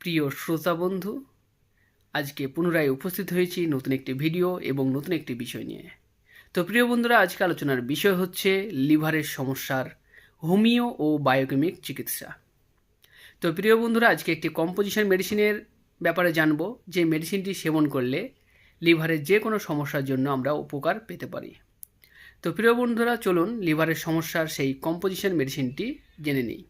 প্রিয় শ্রোতা বন্ধু, আজকে পুনরায় উপস্থিত হয়েছি নতুন একটি ভিডিও এবং নতুন একটি বিষয় নিয়ে। তো প্রিয় বন্ধুরা, আজকে আলোচনার বিষয় হচ্ছে লিভারের সমস্যার হোমিও ও বায়োকেমিক চিকিৎসা। তো প্রিয় বন্ধুরা, আজকে একটি কম্পোজিশন মেডিসিনের ব্যাপারে জানব, যে মেডিসিনটি সেবন করলে লিভারের যে কোনো সমস্যার জন্য আমরা উপকার পেতে পারি। তো প্রিয় বন্ধুরা, চলুন লিভারের সমস্যার সেই কম্পোজিশন মেডিসিনটি জেনে নিই।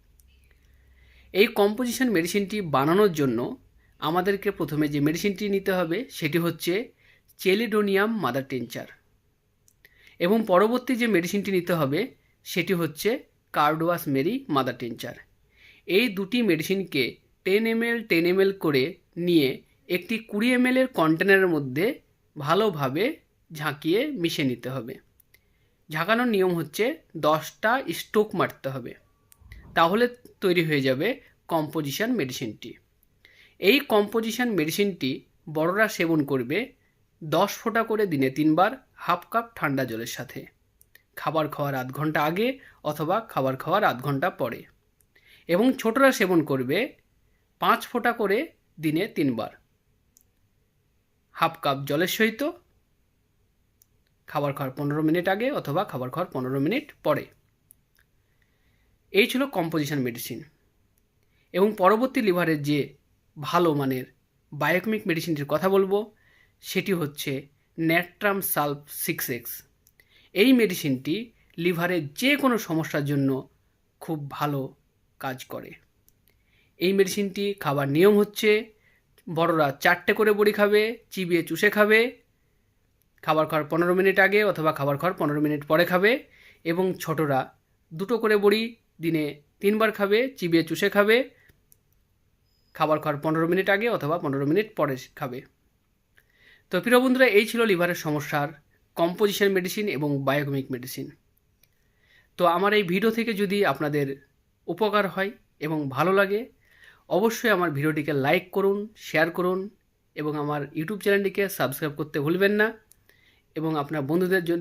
এই কম্পোজিশন মেডিসিনটি বানানোর জন্য আমাদেরকে প্রথমে যে মেডিসিনটি নিতে হবে, সেটি হচ্ছে চেলিডোনিয়াম মাদার টেঞ্চার এবং পরবর্তী যে মেডিসিনটি নিতে হবে, সেটি হচ্ছে কার্ডোয়াস মেরি মাদার টেঞ্চার এই দুটি মেডিসিনকে ten M L ten M L করে নিয়ে একটি কুড়ি এম এর কন্টেনারের মধ্যে ভালোভাবে ঝাঁকিয়ে মিশে নিতে হবে। ঝাঁকানোর নিয়ম হচ্ছে দশটা স্টোক মারতে হবে। তাহলে তৈরি হয়ে যাবে কম্পোজিশন মেডিসিনটি এই কম্পোজিশন মেডিসিনটি বড়রা সেবন করবে দশ ফোঁটা করে দিনে তিনবার হাফ কাপ ঠান্ডা জলের সাথে। খাবার খাওয়ার আধ ঘণ্টা আগে অথবা খাবার খাওয়ার আধ ঘণ্টা পরে। এবং ছোটরা সেবন করবে পাঁচ ফোঁটা করে দিনে তিনবার। হাফ কাপ জলের সহিত খাবার খাওয়ার পনেরো মিনিট আগে অথবা খাবার খাওয়ার পনেরো মিনিট পরে। এই ছিল কম্পোজিশন মেডিসিন এবং পরবর্তী লিভারের যে ভালো মানের বায়োকেমিক মেডিসিনটির কথা বলব, সেটি হচ্ছে ন্যাট্রাম সালফ সিক্স এক্স এই মেডিসিনটি লিভারের যে কোনো সমস্যার জন্য খুব ভালো কাজ করে। এই মেডিসিনটি খাবার নিয়ম হচ্ছে, বড়রা চারটে করে বড়ি খাবে, চিবিয়ে চুষে খাবে, খাবার খাওয়ার পনেরো মিনিট আগে অথবা খাবার খাওয়ার পনেরো মিনিট পরে খাবে, এবং ছোটরা দুটো করে বড়ি দিনে তিনবার খাবে, চিবিয়ে চুষে খাবে, খাবার খাওয়ার পনেরো মিনিট আগে অথবা পনেরো মিনিট পরে খাবে। তো প্রিয় বন্ধুরা, এই ছিল লিভারের সমস্যার কম্পোজিশন মেডিসিন এবং বায়োকেমিক মেডিসিন তো আমার এই ভিডিও থেকে যদি আপনাদের উপকার হয় এবং ভালো লাগে, অবশ্যই আমার ভিডিওটিকে লাইক করুন শেয়ার করুন এবং আমার ইউটিউব চ্যানেলটিকে সাবস্ক্রাইব করতে ভুলবেন না এবং আপনার বন্ধুদের জন্য